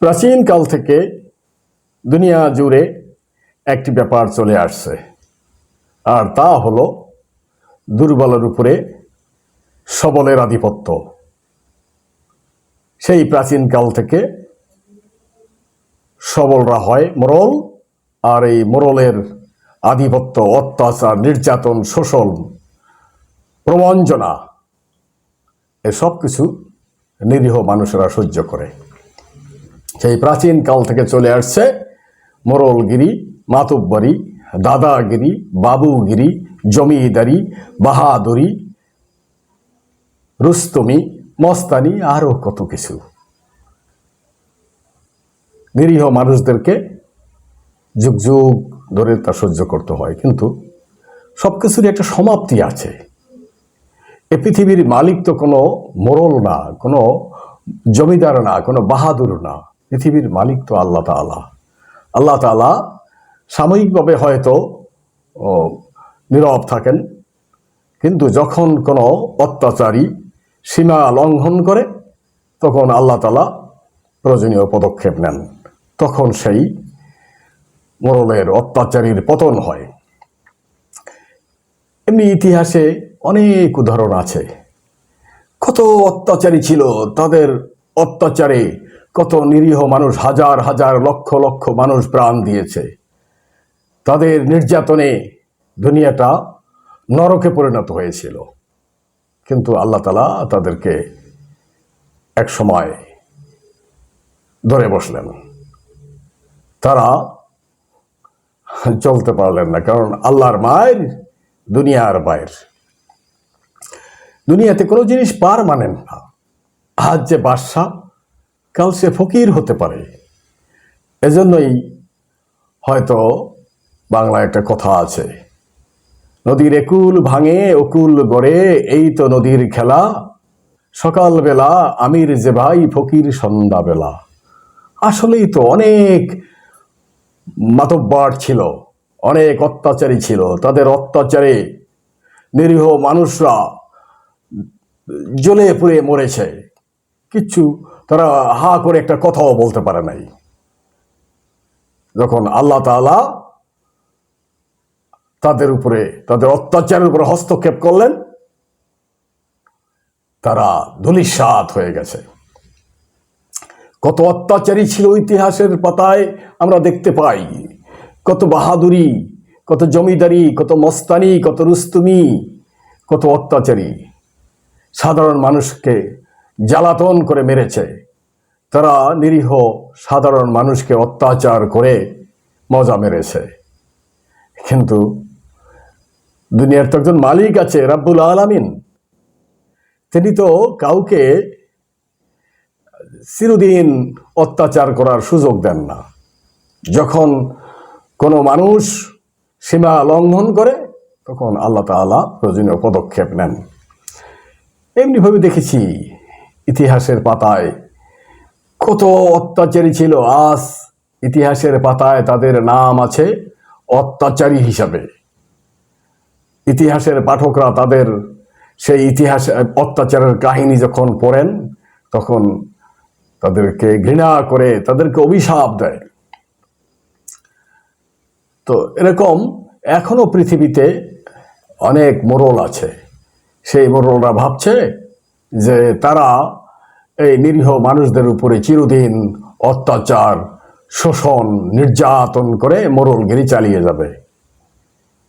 প্রাচীনকাল থেকে দুনিয়া জুড়ে একটি ব্যাপার চলে আসছে। আর তা হলো দুর্বলের উপরে সবলের আধিপত্য। সেই প্রাচীনকাল থেকে সবলরা হয় মোরল, আর এই মোরলের আধিপত্য, অত্যাচার, নির্যাতন, শোষণ প্রবঞ্চনা এসব কিছু নিরীহ মানুষেরা সহ্য করে। সেই প্রাচীন কাল থেকে চলে আসছে মোরলগিরি, মাতুব্বরি, দাদাগিরি, বাবুগিরি, জমিদারি, বাহাদুরি, রুস্তমি, মস্তানি, আরও কত কিছু। নিরীহ মানুষদেরকে যুগ যুগ ধরে তা সহ্য করতে হয়, কিন্তু সব কিছুরই একটা সমাপ্তি আছে। এ পৃথিবীর মালিক তো কোনো মোরল না, কোনো জমিদার না, কোনো বাহাদুর না। পৃথিবীর মালিক তো আল্লাহ তালা আল্লাহ তালা সাময়িকভাবে হয়তো নীরব থাকেন, কিন্তু যখন কোনো অত্যাচারী সীমা লঙ্ঘন করে, তখন আল্লাহ তালা প্রয়োজনীয় পদক্ষেপ নেন। তখন সেই মোরলের অত্যাচারীর পতন হয়। এমনি ইতিহাসে অনেক উদাহরণ আছে। কত অত্যাচারী ছিল, তাদের অত্যাচারে কত নিরীহ মানুষ, হাজার হাজার, লক্ষ লক্ষ মানুষ প্রাণ দিয়েছে। তাদের নির্যাতনে দুনিয়াটা নরকে পরিণত হয়েছিল। কিন্তু আল্লাহ তালা তাদেরকে এক সময় ধরে বসলেন। তারা চলতে পারলেন না, কারণ আল্লাহর মায়ের, দুনিয়ার বাইর দুনিয়াতে কোনো জিনিস পার মানেন না। আজ যে বাদশাহ কাল সে ফকির হতে পারে। এজন্যই হয়তো বাংলায় একটা কথা আছে। নদীর একুল ভাঙে, অকুল গড়ে, এই তো নদীর খেলা। সকালবেলা আমির যে ভাই, ফকির সন্ধ্যাবেলা। আসলেই তো অনেক মাতব্বার ছিল, অনেক অত্যাচারী ছিল। তাদের অত্যাচারে নিরীহ মানুষরা জ্বলে পুড়ে মরেছে। কিচ্ছু তারা হা করে একটা কথাও বলতে পারে নাই। যখন আল্লাহ তাআলা তাদের উপরে, তাদের অত্যাচারের উপরে হস্তক্ষেপ করলেন, তারা ধুলিস্বাদ হয়ে গেছে। কত অত্যাচারী ছিল ইতিহাসের পাতায় আমরা দেখতে পাই। কত বাহাদুরি, কত জমিদারি, কত মস্তানি, কত রুস্তুমি, কত অত্যাচারী। সাধারণ মানুষকে জ্বালাতন করে মেরেছে। তারা নিরীহ সাধারণ মানুষকে অত্যাচার করে মজা মেরেছে। কিন্তু দুনিয়ার তো একজন মালিক আছে, রাব্বুল আলামিন। তিনি তো কাউকে চিরদিন অত্যাচার করার সুযোগ দেন না। যখন কোনো মানুষ সীমা লঙ্ঘন করে, তখন আল্লাহ তাআলা প্রয়োজনীয় পদক্ষেপ নেন। এমনিভাবে দেখেছি ইতিহাসের পাতায়। কত অত্যাচারী ছিল আজ ইতিহাসের পাতায় তাদের নাম আছে অত্যাচারী হিসাবে। ইতিহাসের পাঠকরা তাদের সেই ইতিহাস, অত্যাচারের কাহিনী যখন পড়েন, তখন তাদেরকে ঘৃণা করে তাদেরকে অভিশাপ দেয়। তো এরকম এখনও পৃথিবীতে অনেক মোরল আছে। সেই মোরলরা ভাবছে যে তারা এই নিরীহ মানুষদের উপরে চিরদিন অত্যাচার, শোষণ, নির্যাতন করে মোরলগিরি চালিয়ে যাবে।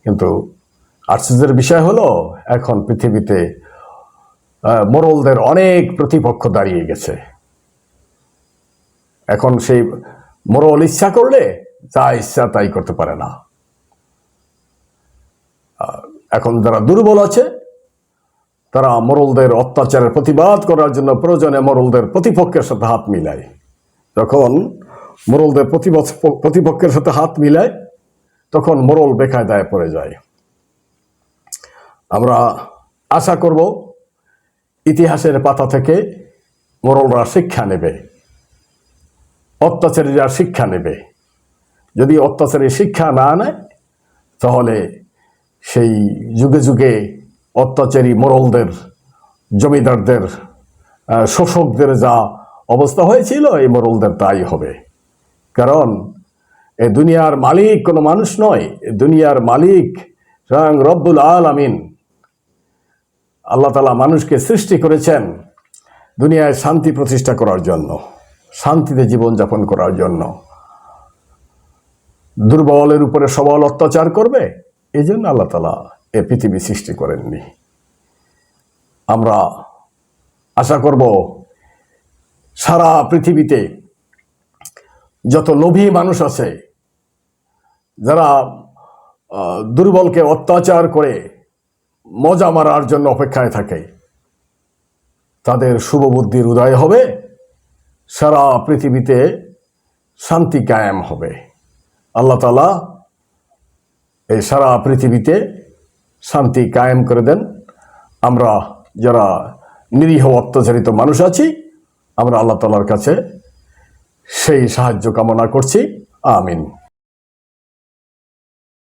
কিন্তু আশ্চর্যের বিষয় হলো, এখন পৃথিবীতে মোরলদের অনেক প্রতিপক্ষ দাঁড়িয়ে গেছে। এখন সেই মোরল ইচ্ছা করলে যা ইচ্ছা তাই করতে পারে না। এখন যারা দুর্বল আছে তারা মোরলদের অত্যাচারের প্রতিবাদ করার জন্য প্রয়োজনে মোরলদের প্রতিপক্ষের সাথে হাত মিলায়। যখন মোরলদের প্রতিপক্ষ প্রতিপক্ষের সাথে হাত মিলায়, তখন মোরল বেকায়দায় পড়ে যায়। আমরা আশা করব, ইতিহাসের পাতা থেকে মোরলরা শিক্ষা নেবে, অত্যাচারীরা শিক্ষা নেবে। যদি অত্যাচারী শিক্ষা না নেয়, তাহলে সেই যুগে যুগে অত্যাচারী মোরলদের, জমিদারদের শোষকদের যা অবস্থা হয়েছিল, এই মোরলদের তাই হবে। কারণ এ দুনিয়ার মালিক কোনো মানুষ নয় দুনিয়ার মালিক স্বয়ং রব্বুল আল আমিন আল্লাহ তালা মানুষকে সৃষ্টি করেছেন দুনিয়ায় শান্তি প্রতিষ্ঠা করার জন্য, শান্তিতে জীবনযাপন করার জন্য। দুর্বলের উপরে সবল অত্যাচার করবে এই জন্য আল্লাহ তালা এ পৃথিবী সৃষ্টি করেননি। আমরা আশা করব সারা পৃথিবীতে যত লোভী মানুষ আছে, যারা দুর্বলকে অত্যাচার করে মজা মারার জন্য অপেক্ষায় থাকে, তাদের শুভ বুদ্ধির উদয় হবে, সারা পৃথিবীতে শান্তি কায়েম হবে। আল্লাহ তালা এই সারা পৃথিবীতে শান্তি কায়েম করে দেন। আমরা যারা নিরীহ অত্যাচারিত মানুষ আছি, আমরা আল্লাহ তালার কাছে সেই সাহায্য কামনা করছি। আমিন।